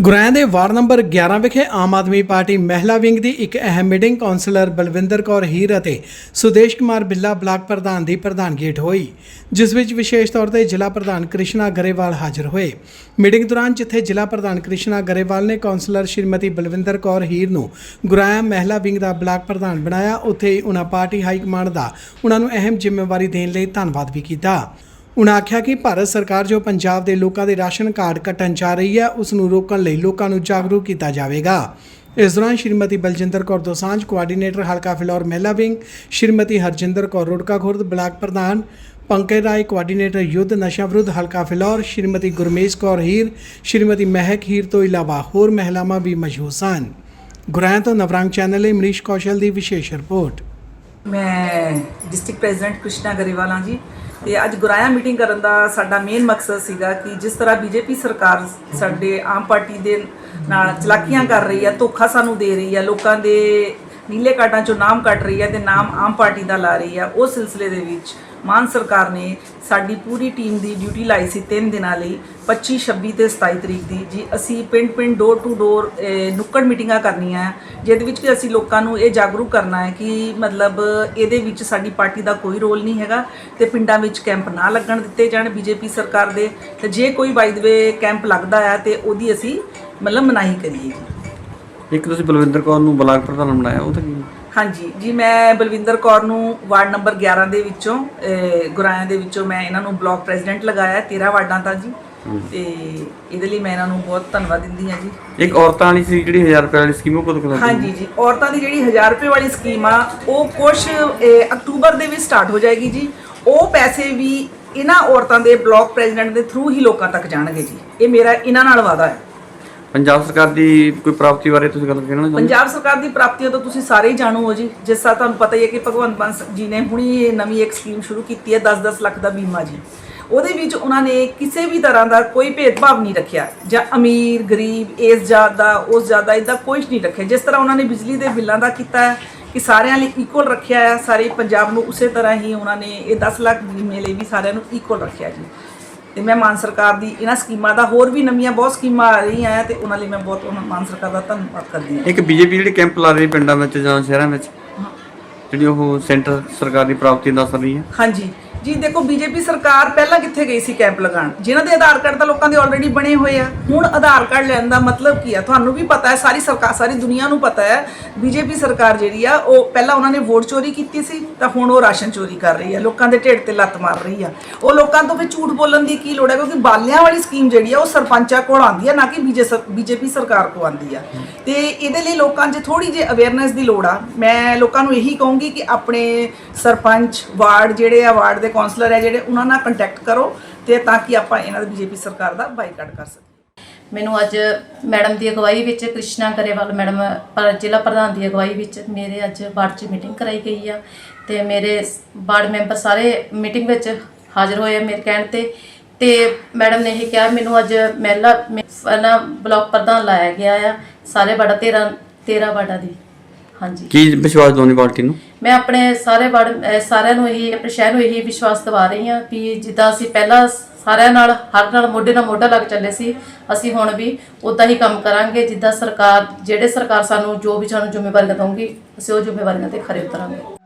ਗੁਰੈਂ ਦੇ ward number 11 ਵਿਖੇ Aam Aadmi party ਮਹਿਲਾ ਵਿੰਗ ਦੀ ਇੱਕ ਅਹਿਮ ਮੀਟਿੰਗ ਕਾਉਂਸਲਰ ਬਲਵਿੰਦਰ ਕੌਰ ਹੀਰ ਅਤੇ ਸੁਦੇਸ਼ ਕੁਮਾਰ ਬਿੱਲਾ ਬਲਾਕ ਪ੍ਰਧਾਨ ਦੀ ਪ੍ਰਧਾਨਗੀ ਹੇਠ ਹੋਈ, ਜਿਸ ਵਿੱਚ ਵਿਸ਼ੇਸ਼ ਤੌਰ ਤੇ ਜ਼ਿਲ੍ਹਾ ਪ੍ਰਧਾਨ ਕ੍ਰਿਸ਼ਨਾ ਗਰੇਵਾਲ ਹਾਜ਼ਰ ਹੋਏ। ਮੀਟਿੰਗ ਦੌਰਾਨ ਜਿੱਥੇ ਜ਼ਿਲ੍ਹਾ ਪ੍ਰਧਾਨ ਕ੍ਰਿਸ਼ਨਾ ਗਰੇਵਾਲ ਨੇ ਕਾਉਂਸਲਰ ਸ਼੍ਰੀਮਤੀ ਬਲਵਿੰਦਰ ਕੌਰ ਹੀਰ ਨੂੰ ਗੁਰਾਇਆ ਮਹਿਲਾ ਵਿੰਗ ਦਾ ਬਲਾਕ ਪ੍ਰਧਾਨ ਬਣਾਇਆ, ਉੱਥੇ ਹੀ ਉਹਨਾਂ ਪਾਰਟੀ ਹਾਈ ਕਮਾਂਡ ਦਾ ਉਹਨਾਂ ਨੂੰ ਅਹਿਮ ਜ਼ਿੰਮੇਵਾਰੀ ਦੇਣ ਲਈ ਧੰਨਵਾਦ ਵੀ ਕੀਤਾ। ਉਨ੍ਹਾਂ ਆਖਿਆ ਕਿ ਭਾਰਤ ਸਰਕਾਰ ਜੋ ਪੰਜਾਬ ਦੇ ਲੋਕਾਂ ਦੇ ਰਾਸ਼ਨ ਕਾਰਡ ਕੱਟਣ ਜਾ ਰਹੀ ਹੈ, ਉਸ ਨੂੰ ਰੋਕਣ ਲਈ ਲੋਕਾਂ ਨੂੰ ਜਾਗਰੂਕ ਕੀਤਾ ਜਾਵੇਗਾ। ਇਸ ਦੌਰਾਨ ਸ਼੍ਰੀਮਤੀ ਬਲਜਿੰਦਰ ਕੌਰ ਦੋਸਾਂਝ, ਕੋਆਰਡੀਨੇਟਰ ਹਲਕਾ ਫਿਲੌਰ ਮਹਿਲਾ ਵਿੰਗ, ਸ਼੍ਰੀਮਤੀ ਹਰਜਿੰਦਰ ਕੌਰ ਰੁੜਕਾ ਖੁਰਦ, ਬਲਾਕ ਪ੍ਰਧਾਨ ਪੰਕਜ ਰਾਏ, ਕੋਆਰਡੀਨੇਟਰ ਯੁੱਧ ਨਸ਼ਾ ਵਿਰੁੱਧ ਹਲਕਾ ਫਿਲੌਰ, ਸ਼੍ਰੀਮਤੀ ਗੁਰਮੇਸ਼ ਕੌਰ ਹੀਰ, ਸ਼੍ਰੀਮਤੀ ਮਹਿਕ ਹੀਰ ਤੋਂ ਇਲਾਵਾ ਹੋਰ ਮਹਿਲਾਵਾਂ ਵੀ ਮੌਜੂਦ ਸਨ। ਗੁਰਾਂ ਤੋਂ ਨਵਰੰਗ ਚੈਨਲ ਲਈ ਮਨੀਸ਼ ਕੌਸ਼ਲ ਦੀ ਵਿਸ਼ੇਸ਼ ਰਿਪੋਰਟ। ਮੈਂ ਡਿਸਟ੍ਰਿਕਟ ਪ੍ਰੈਜ਼ੀਡੈਂਟ ਕ੍ਰਿਸ਼ਨਾ ਗਰੇਵਾਲ ਜੀ ਤੇ ਅੱਜ ਗੁਰਾਇਆ ਮੀਟਿੰਗ ਕਰਨ ਦਾ ਸਾਡਾ ਮੇਨ ਮਕਸਦ ਸੀਗਾ ਕਿ ਜਿਸ ਤਰ੍ਹਾਂ ਬੀਜੇਪੀ ਸਰਕਾਰ ਸਾਡੇ ਆਮ ਪਾਰਟੀ ਦੇ ਨਾਲ ਚਲਾਕੀਆਂ ਕਰ ਰਹੀ ਹੈ ਧੋਖਾ ਸਾਨੂੰ ਦੇ ਰਹੀ ਹੈ ਲੋਕਾਂ ਦੇ ਨੀਲੇ ਕਾਰਡਾਂ ਚੋਂ ਨਾਮ ਕੱਟ ਰਹੀ ਹੈ ਤੇ ਨਾਮ ਆਮ ਪਾਰਟੀ ਦਾ ਲਾ ਰਹੀ ਹੈ। ਉਸ ਸਿਲਸਿਲੇ ਦੇ ਵਿੱਚ ਮਾਨ ਸਰਕਾਰ ਨੇ ਸਾਡੀ ਪੂਰੀ ਟੀਮ ਦੀ ਡਿਊਟੀ ਲਾਈ ਸੀ 3 ਦਿਨਾਂ ਲਈ 25 26 ਤੇ 27 ਤਰੀਕ ਦੀ। ਜੀ ਅਸੀਂ ਪਿੰਡ ਪਿੰਡ ਡੋਰ ਟੂ ਡੋਰ ਨੁੱਕੜ ਮੀਟਿੰਗਾਂ ਕਰਨੀਆਂ ਹੈ, ਜਿਹਦੇ ਵਿੱਚ ਕਿ ਅਸੀਂ ਲੋਕਾਂ ਨੂੰ ਇਹ ਜਾਗਰੂਕ ਕਰਨਾ ਹੈ ਕਿ ਮਤਲਬ ਇਹਦੇ ਵਿੱਚ ਸਾਡੀ ਪਾਰਟੀ ਦਾ ਕੋਈ ਰੋਲ ਨਹੀਂ ਹੈਗਾ ਤੇ ਪਿੰਡਾਂ ਵਿੱਚ ਕੈਂਪ ਨਾ ਲੱਗਣ ਦਿੱਤੇ ਜਾਣ ਬੀਜੇਪੀ ਸਰਕਾਰ ਦੇ। ਤੇ ਜੇ ਕੋਈ ਬਾਈ ਦੇ ਕੈਂਪ ਲੱਗਦਾ ਹੈ ਤੇ ਉਹਦੀ ਅਸੀਂ ਮਤਲਬ ਮਨਾਹੀ ਕਰੀਏ ਜੀ। ਇੱਕ ਤੁਸੀਂ ਬਲਵਿੰਦਰ ਕੌਰ ਨੂੰ ਬਲਾਕ ਪ੍ਰਧਾਨ ਬਣਾਇਆ ਉਹ ਤਾਂ ਕੀ? ਹਾਂਜੀ ਜੀ ਮੈਂ ਬਲਵਿੰਦਰ ਕੌਰ ਨੂੰ ਵਾਰਡ ਨੰਬਰ 11 ਦੇ ਵਿੱਚੋਂ ਗੁਰਾਇਆਂ ਦੇ ਵਿੱਚੋਂ ਮੈਂ ਇਹਨਾਂ ਨੂੰ ਬਲਾਕ ਪ੍ਰੈਜ਼ੀਡੈਂਟ ਲਗਾਇਆ 13 ਵਾਰਡਾਂ ਦਾ ਜੀ। ਤੇ ਇਹਦੇ ਲਈ ਮੈਂ ਇਹਨਾਂ ਨੂੰ ਬਹੁਤ ਧੰਨਵਾਦ ਦਿੰਦੀ ਹਾਂ ਜੀ। ਇੱਕ ਔਰਤਾਂ ਵਾਲੀ ਸੀ ਜਿਹੜੀ 1000 ਰੁਪਏ ਵਾਲੀ ਸਕੀਮ ਉਹ ਕਦੋਂ ਕਦੋਂ ਹਾਂਜੀ ਜੀ ਔਰਤਾਂ ਦੀ ਜਿਹੜੀ 1000 ਰੁਪਏ ਵਾਲੀ ਸਕੀਮ ਆ ਉਹ ਕੁਝ ਅਕਤੂਬਰ ਦੇ ਵਿੱਚ ਸਟਾਰਟ ਹੋ ਜਾਏਗੀ ਜੀ। ਉਹ ਪੈਸੇ ਵੀ ਇਹਨਾਂ ਔਰਤਾਂ ਦੇ ਬਲਾਕ ਪ੍ਰੈਜ਼ੀਡੈਂਟ ਦੇ ਥਰੂ ਹੀ ਲੋਕਾਂ ਤੱਕ ਜਾਣਗੇ ਜੀ। ਇਹ ਮੇਰਾ ਇਹਨਾਂ ਨਾਲ ਵਾਅਦਾ ਹੈ। ਪੰਜਾਬ ਸਰਕਾਰ ਦੀ ਕੋਈ ਪ੍ਰਾਪਤੀ ਬਾਰੇ ਤੁਸੀਂ ਗੱਲ ਕਹਿਣਾ ਚਾਹੁੰਦੇ ਪੰਜਾਬ ਸਰਕਾਰ ਦੀ ਪ੍ਰਾਪਤੀਆਂ ਤਾਂ ਤੁਸੀਂ ਸਾਰੇ ਹੀ ਜਾਣੋ ਹੋ ਜੀ। ਜਿਸ ਤਰ੍ਹਾਂ ਤੁਹਾਨੂੰ ਪਤਾ ਹੀ ਹੈ ਕਿ ਭਗਵੰਤ ਮਾਨ ਜੀ ਨੇ ਹੁਣੀ ਇਹ ਨਵੀਂ ਇੱਕ ਸਕੀਮ ਸ਼ੁਰੂ ਕੀਤੀ ਹੈ 10-10 ਲੱਖ ਦਾ ਬੀਮਾ ਜੀ। ਉਹਦੇ ਵਿੱਚ ਉਹਨਾਂ ਨੇ ਕਿਸੇ ਵੀ ਤਰ੍ਹਾਂ ਦਾ ਕੋਈ ਭੇਦਭਾਵ ਨਹੀਂ ਰੱਖਿਆ। ਜਾਂ ਅਮੀਰ, ਗਰੀਬ, ਇਸ ਜਾਤ ਦਾ, ਉਸ ਜਾਤ ਦਾ, ਇਦਾਂ ਕੁਝ ਨਹੀਂ ਰੱਖਿਆ। ਜਿਸ ਤਰ੍ਹਾਂ ਉਹਨਾਂ ਨੇ ਬਿਜਲੀ ਦੇ ਬਿੱਲਾਂ ਦਾ ਕੀਤਾ ਹੈ ਕਿ ਸਾਰਿਆਂ ਲਈ ਇਕੁਅਲ ਰੱਖਿਆ ਹੈ, ਸਾਰੇ ਪੰਜਾਬ ਨੂੰ ਉਸੇ ਤਰ੍ਹਾਂ ਹੀ ਉਹਨਾਂ ਨੇ ਇਹ 10 ਲੱਖ ਬੀਮੇ ਲਈ ਵੀ ਸਾਰਿਆਂ ਨੂੰ ਇਕੁਅਲ ਰੱਖਿਆ ਜੀ। ਤੇ ਮੈਂ ਮਾਨ ਸਰਕਾਰ ਦੀ ਇਹਨਾਂ ਸਕੀਮਾਂ ਦਾ ਹੋਰ ਵੀ ਨਵੀਆਂ ਬਹੁਤ ਸਕੀਮਾਂ ਆ ਰਹੀਆਂ ਹੈ ਤੇ ਉਹਨਾਂ ਲਈ ਮੈਂ ਬਹੁਤ ਉਹਨਾਂ ਮਾਨ ਸਰਕਾਰ ਦਾ ਧੰਨਵਾਦ ਕਰਦੀ ਹਾਂ। ਇੱਕ ਬੀਜੇਪੀ ਜਿਹੜੀ ਕੈਂਪ ਲਾ ਰਹੀ ਪਿੰਡਾਂ ਵਿੱਚ ਜਾਂ ਸ਼ਹਿਰਾਂ ਵਿੱਚ ਜਿਹੜੀ ਉਹ ਸੈਂਟਰ ਸਰਕਾਰ ਦੀ ਪ੍ਰਾਪਤੀ ਦੱਸ ਰਹੀ ਹੈ? ਹਾਂਜੀ। ਜੀ ਦੇਖੋ, ਬੀਜੇਪੀ ਸਰਕਾਰ ਪਹਿਲਾਂ ਕਿੱਥੇ ਗਈ ਸੀ ਕੈਂਪ ਲਗਾਉਣ? ਜਿਨ੍ਹਾਂ ਦੇ ਆਧਾਰ ਕਾਰਡ ਤਾਂ ਲੋਕਾਂ ਦੇ ਆਲਰੇਡੀ ਬਣੇ ਹੋਏ ਆ। ਹੁਣ ਆਧਾਰ ਕਾਰਡ ਲੈਣ ਦਾ ਮਤਲਬ ਕੀ ਆ? ਤੁਹਾਨੂੰ ਵੀ ਪਤਾ ਹੈ, ਸਾਰੀ ਸਰਕਾਰ, ਸਾਰੀ ਦੁਨੀਆ ਨੂੰ ਪਤਾ ਹੈ, ਬੀਜੇਪੀ ਸਰਕਾਰ ਜਿਹੜੀ ਆ, ਉਹ ਪਹਿਲਾਂ ਉਹਨਾਂ ਨੇ ਵੋਟ ਚੋਰੀ ਕੀਤੀ ਸੀ, ਤਾਂ ਹੁਣ ਉਹ ਰਾਸ਼ਨ ਚੋਰੀ ਕਰ ਰਹੀ ਆ। ਲੋਕਾਂ ਦੇ ਢਿੱਡ ਤੇ ਲੱਤ ਮਾਰ ਰਹੀ ਆ। ਉਹ ਲੋਕਾਂ ਤੋਂ ਫਿਰ ਝੂਠ ਬੋਲਣ ਦੀ ਕੀ ਲੋੜ ਹੈ? ਕਿਉਂਕਿ ਬਾਲਿਆਂ ਵਾਲੀ ਸਕੀਮ ਜਿਹੜੀ ਆ, ਉਹ ਸਰਪੰਚਾਂ ਕੋਲ ਆਉਂਦੀ ਆ, ਨਾ ਕਿ ਬੀਜੇਪੀ ਸਰਕਾਰ ਕੋਲ ਆਉਂਦੀ ਆ। ਤੇ ਇਹਦੇ ਲਈ ਲੋਕਾਂ 'ਚ ਥੋੜੀ ਜਿਹੀ ਅਵੇਅਰਨੈਸ ਦੀ ਲੋੜ ਆ। ਮੈਂ ਲੋਕਾਂ ਨੂੰ ਇਹੀ ਕਹੂੰਗੀ ਕਿ ਆਪਣੇ ਸਰਪੰਚ, ਵਾਰਡ ਜਿਹੜੇ ਆ, ਵਾਰਡ ਦੇ ਕਾਉਂਸਲਰ ਆ ਜਿਹੜੇ ਉਹਨਾਂ ਨਾਲ ਕੰਟੈਕਟ ਕਰੋ ਤੇ ਤਾਂ ਕਿ ਆਪਾਂ ਇਹਨਾਂ ਦੀ ਬੀਜੇਪੀ ਸਰਕਾਰ ਦਾ ਬਾਈਕਾਟ ਕਰ ਸਕੀਏ। ਮੈਨੂੰ ਅੱਜ ਮੈਡਮ ਦੀ ਅਗਵਾਈ ਵਿੱਚ ਕ੍ਰਿਸ਼ਨਾ ਗਰੇਵਾਲ ਮੈਡਮ ਪਰ ਜ਼ਿਲ੍ਹਾ ਪ੍ਰਧਾਨ ਦੀ ਅਗਵਾਈ ਵਿੱਚ ਮੇਰੇ ਅੱਜ ਵਾਰਡ 'ਚ ਮੀਟਿੰਗ ਕਰਾਈ ਗਈ ਆ ਤੇ ਮੇਰੇ ਵਾਰਡ ਮੈਂਬਰ ਸਾਰੇ ਮੀਟਿੰਗ ਵਿੱਚ ਹਾਜ਼ਰ ਹੋਏ ਆ ਮੇਰੇ ਕਹਿਣ ਤੇ। ਤੇ ਮੈਡਮ ਨੇ ਇਹ ਕਿਹਾ ਮੈਨੂੰ ਅੱਜ ਮਹਿਲਾ ਨਾ ਬਲਾਕ ਪ੍ਰਧਾਨ ਲਾਇਆ ਗਿਆ ਆ ਸਾਰੇ ਵਾਰਡਾਂ 13 13 ਵਾਰਡਾਂ ਦੀ। ਹਾਂਜੀ। ਕੀ ਵਿਸ਼ਵਾਸ ਦੋਨੇ ਪਾਰਟੀ ਨੂੰ? ਮੈਂ ਆਪਣੇ ਸਾਰੇ ਵਾਰਡ ਸਾਰਿਆਂ ਨੂੰ ਇਹੀ, ਆਪਣੇ ਸ਼ਹਿਰ ਨੂੰ ਇਹੀ ਵਿਸ਼ਵਾਸ ਦਿਵਾ ਰਹੀ ਹਾਂ ਵੀ ਜਿੱਦਾਂ ਅਸੀਂ ਪਹਿਲਾਂ ਸਾਰਿਆਂ ਨਾਲ, ਹਰ ਨਾਲ ਮੋਢੇ ਨਾਲ ਮੋਢਾ ਲੱਗ ਚੱਲੇ ਸੀ, ਅਸੀਂ ਹੁਣ ਵੀ ਉਦਾਂ ਹੀ ਕੰਮ ਕਰਾਂਗੇ, ਜਿੱਦਾਂ ਸਰਕਾਰ, ਜਿਹੜੇ ਸਰਕਾਰ ਸਾਨੂੰ ਜੋ ਵੀ ਸਾਨੂੰ ਜ਼ਿੰਮੇਵਾਰੀਆਂ ਦਊਗੀ ਅਸੀਂ ਉਹ ਜ਼ਿੰਮੇਵਾਰੀਆਂ ਤੇ ਖਰੇ ਉਤਰਾਂਗੇ।